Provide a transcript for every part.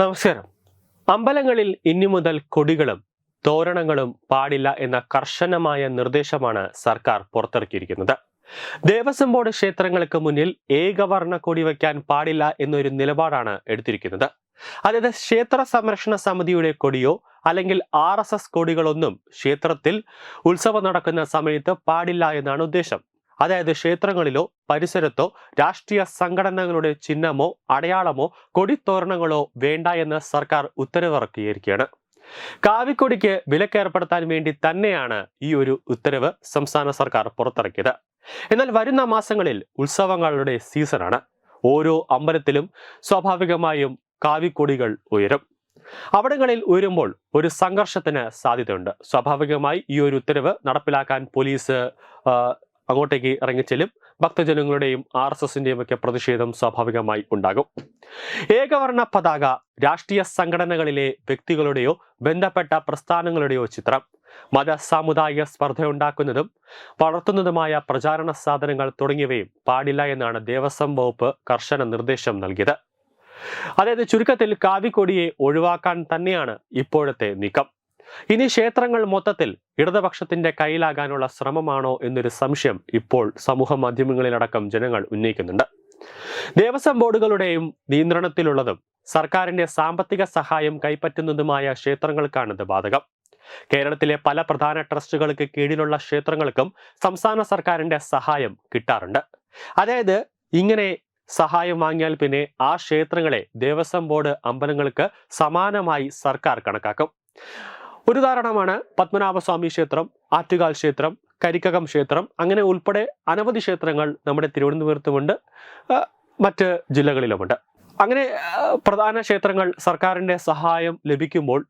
നമസ്കാരം. അമ്പലങ്ങളിൽ ഇനി മുതൽ കൊടികളും തോരണങ്ങളും പാടില്ല എന്ന കർശനമായ നിർദ്ദേശമാണ് സർക്കാർ പുറത്തിറക്കിയിരിക്കുന്നത്. ദേവസ്വം ബോർഡ് ക്ഷേത്രങ്ങൾക്ക് മുന്നിൽ ഏകവർണ കൊടി വയ്ക്കാൻ പാടില്ല എന്നൊരു നിലപാടാണ് എടുത്തിരിക്കുന്നത്. അതായത് ക്ഷേത്ര സംരക്ഷണ സമിതിയുടെ കൊടിയോ അല്ലെങ്കിൽ ആർ എസ് എസ് കൊടികളൊന്നും ക്ഷേത്രത്തിൽ ഉത്സവം നടക്കുന്ന സമയത്ത് പാടില്ല എന്നാണ് ഉദ്ദേശം. അതായത് ക്ഷേത്രങ്ങളിലോ പരിസരത്തോ രാഷ്ട്രീയ സംഘടനകളുടെ ചിഹ്നമോ അടയാളമോ കൊടിത്തോരണങ്ങളോ വേണ്ട എന്ന് സർക്കാർ ഉത്തരവിറക്കിയിരിക്കുകയാണ്. കാവിക്കൊടിക്ക് വിലക്കേർപ്പെടുത്താൻ വേണ്ടി തന്നെയാണ് ഈ ഒരു ഉത്തരവ് സംസ്ഥാന സർക്കാർ പുറത്തിറക്കിയത്. എന്നാൽ വരുന്ന മാസങ്ങളിൽ ഉത്സവങ്ങളുടെ സീസണാണ്. ഓരോ അമ്പലത്തിലും സ്വാഭാവികമായും കാവിക്കൊടികൾ ഉയരും. അവിടങ്ങളിൽ ഉയരുമ്പോൾ ഒരു സംഘർഷത്തിന് സാധ്യതയുണ്ട്. സ്വാഭാവികമായി ഈ ഒരു ഉത്തരവ് നടപ്പിലാക്കാൻ പോലീസ് അങ്ങോട്ടേക്ക് ഇറങ്ങിച്ചെല്ലും. ഭക്തജനങ്ങളുടെയും ആർ എസ് എസിന്റെയും ഒക്കെ പ്രതിഷേധം സ്വാഭാവികമായി ഉണ്ടാകും. ഏകവർണ പതാക രാഷ്ട്രീയ സംഘടനകളിലെ വ്യക്തികളുടെയോ ബന്ധപ്പെട്ട പ്രസ്ഥാനങ്ങളുടെയോ ചിത്രം. മത സാമുദായിക സ്പർദ്ധയുണ്ടാക്കുന്നതും വളർത്തുന്നതുമായ പ്രചാരണ സാധനങ്ങൾ തുടങ്ങിയവയും പാടില്ല എന്നാണ് ദേവസ്വം വകുപ്പ് കർശന നിർദ്ദേശം നൽകിയത്. അതായത് ചുരുക്കത്തിൽ കാവിക്കൊടിയെ ഒഴിവാക്കാൻ തന്നെയാണ് ഇപ്പോഴത്തെ നീക്കം. ഇനി ക്ഷേത്രങ്ങൾ മൊത്തത്തിൽ ഇടതുപക്ഷത്തിന്റെ കയ്യിലാകാനുള്ള ശ്രമമാണോ എന്നൊരു സംശയം ഇപ്പോൾ സമൂഹ മാധ്യമങ്ങളിലടക്കം ജനങ്ങൾ ഉന്നയിക്കുന്നുണ്ട്. ദേവസ്വം ബോർഡുകളുടെയും നിയന്ത്രണത്തിലുള്ളതും സർക്കാരിന്റെ സാമ്പത്തിക സഹായം കൈപ്പറ്റുന്നതുമായ ക്ഷേത്രങ്ങൾക്കാണിത് ബാധകം. കേരളത്തിലെ പല പ്രധാന ട്രസ്റ്റുകൾക്ക് കീഴിലുള്ള ക്ഷേത്രങ്ങൾക്കും സംസ്ഥാന സർക്കാരിന്റെ സഹായം കിട്ടാറുണ്ട്. അതായത് ഇങ്ങനെ സഹായം വാങ്ങിയാൽ പിന്നെ ആ ക്ഷേത്രങ്ങളെ ദേവസ്വം ബോർഡ് അമ്പലങ്ങൾക്ക് സമാനമായി സർക്കാർ കണക്കാക്കും. ഒരു ഉദാഹരണമാണ് പത്മനാഭസ്വാമി ക്ഷേത്രം ആറ്റുകാൽ ക്ഷേത്രം കരിക്കകം ക്ഷേത്രം. അങ്ങനെ ഉൾപ്പെടെ അനവധി ക്ഷേത്രങ്ങൾ നമ്മുടെ തിരുവനന്തപുരത്തുമുണ്ട്. മറ്റ് ജില്ലകളിലുമുണ്ട്. അങ്ങനെ പ്രധാന ക്ഷേത്രങ്ങൾ സർക്കാരിന്റെ സഹായം ലഭിക്കുമ്പോൾ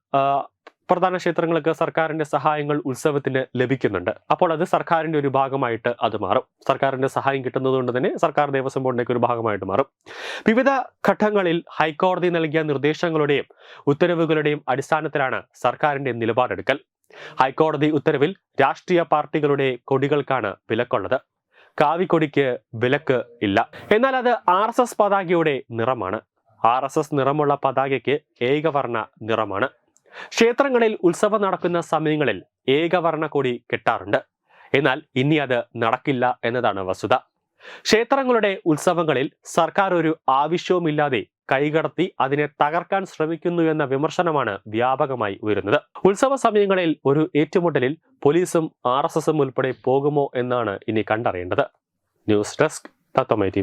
പ്രധാന ക്ഷേത്രങ്ങൾക്ക് സർക്കാരിന്റെ സഹായങ്ങൾ ഉത്സവത്തിന് ലഭിക്കുന്നുണ്ട്. അപ്പോൾ അത് സർക്കാരിന്റെ ഒരു ഭാഗമായിട്ട് അത് മാറും. സർക്കാരിന്റെ സഹായം കിട്ടുന്നതുകൊണ്ട് തന്നെ സർക്കാർ ദേവസ്വം ബോർഡിന്റെ ഒരു ഭാഗമായിട്ട് മാറും. വിവിധ ഘട്ടങ്ങളിൽ ഹൈക്കോടതി നൽകിയ നിർദ്ദേശങ്ങളുടെയും ഉത്തരവുകളുടെയും അടിസ്ഥാനത്തിലാണ് സർക്കാരിന്റെ നിലപാടെടുക്കൽ. ഹൈക്കോടതി ഉത്തരവിൽ രാഷ്ട്രീയ പാർട്ടികളുടെ കൊടികൾക്കാണ് വിലക്കുള്ളത്. കാവിക്കൊടിക്ക് വിലക്ക് ഇല്ല. എന്നാൽ അത് ആർ എസ് എസ് പതാകയുടെ നിറമാണ്. ആർ എസ് എസ് നിറമുള്ള പതാകയ്ക്ക് ഏകവർണ നിറമാണ്. ക്ഷേത്രങ്ങളിൽ ഉത്സവം നടക്കുന്ന സമയങ്ങളിൽ ഏകവർണ കൊടി കെട്ടാറുണ്ട്. എന്നാൽ ഇനി അത് നടക്കില്ല എന്നതാണ് വസ്തുത. ക്ഷേത്രങ്ങളുടെ ഉത്സവങ്ങളിൽ സർക്കാർ ഒരു ആവശ്യവുമില്ലാതെ കൈകടത്തി അതിനെ തകർക്കാൻ ശ്രമിക്കുന്നു എന്ന വിമർശനമാണ് വ്യാപകമായി ഉയരുന്നത്. ഉത്സവ സമയങ്ങളിൽ ഒരു ഏറ്റുമുട്ടലിൽ പോലീസും ആർ ഉൾപ്പെടെ പോകുമോ എന്നാണ് ഇനി കണ്ടറിയേണ്ടത്. ന്യൂസ് ഡെസ്ക് തത്വമൈ ടി